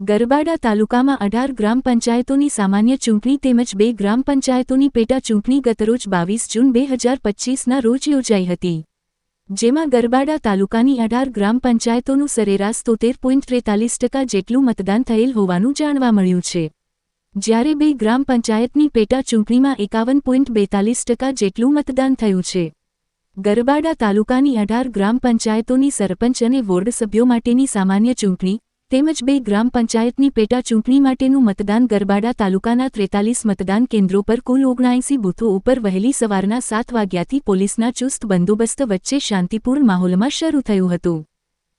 ગરબાડા તાલુકામાં અઢાર ગ્રામ પંચાયતોની સામાન્ય ચૂંટણી તેમજ બે ગ્રામ પંચાયતોની પેટા ચૂંટણી ગતરોજ બાવીસ જૂન બે હજાર પચ્ચીસના રોજ યોજાઈ હતી. જેમાં ગરબાડા તાલુકાની અઢાર ગ્રામ પંચાયતોનું સરેરાશ તોતેર પોઈન્ટ ત્રેતાલીસ ટકા જેટલું મતદાન થયેલ હોવાનું જાણવા મળ્યું છે. જ્યારે બે ગ્રામ પંચાયતની પેટા ચૂંટણીમાં એકાવન પોઈન્ટ બેતાલીસ ટકા જેટલું મતદાન થયું છે. ગરબાડા તાલુકાની અઢાર ગ્રામ પંચાયતોની સરપંચ અને વોર્ડ સભ્યો માટેની સામાન્ય ચૂંટણી તેમજ બે ગ્રામ પંચાયતની પેટા ચૂંટણી માટેનું મતદાન ગરબાડા તાલુકાના ત્રેતાલીસ મતદાન કેન્દ્રો પર કુલ ઓગણાએંસી બૂથો ઉપર વહેલી સવારના સાત વાગ્યાથી પોલીસના ચુસ્ત બંદોબસ્ત વચ્ચે શાંતિપૂર્ણ માહોલમાં શરૂ થયું હતું.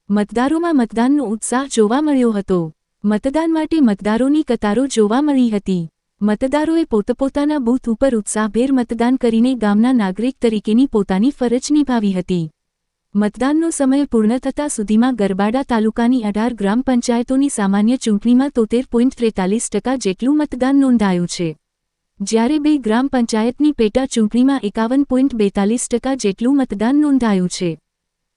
મતદારોમાં મતદાનનો ઉત્સાહ જોવા મળ્યો હતો. મતદાન માટે મતદારોની કતારો જોવા મળી હતી. મતદારોએ પોતપોતાના બૂથ ઉપર ઉત્સાહભેર મતદાન કરીને ગામના નાગરિક તરીકેની પોતાની ફરજ નિભાવી હતી. મતદાનનો સમય પૂર્ણ થતાં સુધીમાં ગરબાડા તાલુકાની અઢાર ગ્રામ પંચાયતોની સામાન્ય ચૂંટણીમાં તોતેર પોઈન્ટ ત્રેતાલીસ ટકા જેટલું મતદાન નોંધાયું છે. જ્યારે બે ગ્રામ પંચાયતની પેટા ચૂંટણીમાં એકાવન પોઈન્ટ બેતાલીસ ટકા જેટલું મતદાન નોંધાયું છે.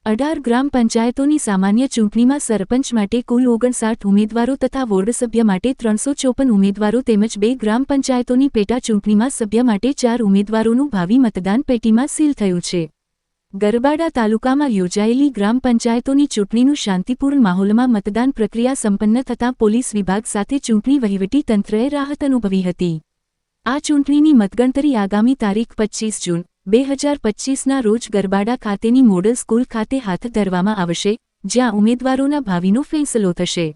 અઢાર ગ્રામ પંચાયતોની સામાન્ય ચૂંટણીમાં સરપંચ માટે કુલ ઓગણસાઠ ઉમેદવારો તથા વોર્ડ સભ્ય માટે ત્રણસો ચોપન ઉમેદવારો તેમજ બે ગ્રામ પંચાયતોની પેટા ચૂંટણીમાં સભ્ય માટે ચાર ઉમેદવારોનું ભાવિ મતદાન પેટીમાં સીલ થયું છે. ગરબાડા તાલુકામાં યોજાયેલી ગ્રામ પંચાયતોની ચૂંટણીનું શાંતિપૂર્ણ માહોલમાં મતદાન પ્રક્રિયા સંપન્ન થતાં પોલીસ વિભાગ સાથે ચૂંટણી વહીવટી તંત્રએ રાહત અનુભવી હતી. આ ચૂંટણીની મતગણતરી આગામી તારીખ પચ્ચીસ જૂન, બે હજાર પચ્ચીસના રોજ ગરબાડા ખાતેની મોડલ સ્કૂલ ખાતે હાથ ધરવામાં આવશે, જ્યાં ઉમેદવારોના ભાવિનો ફેંસલો થશે.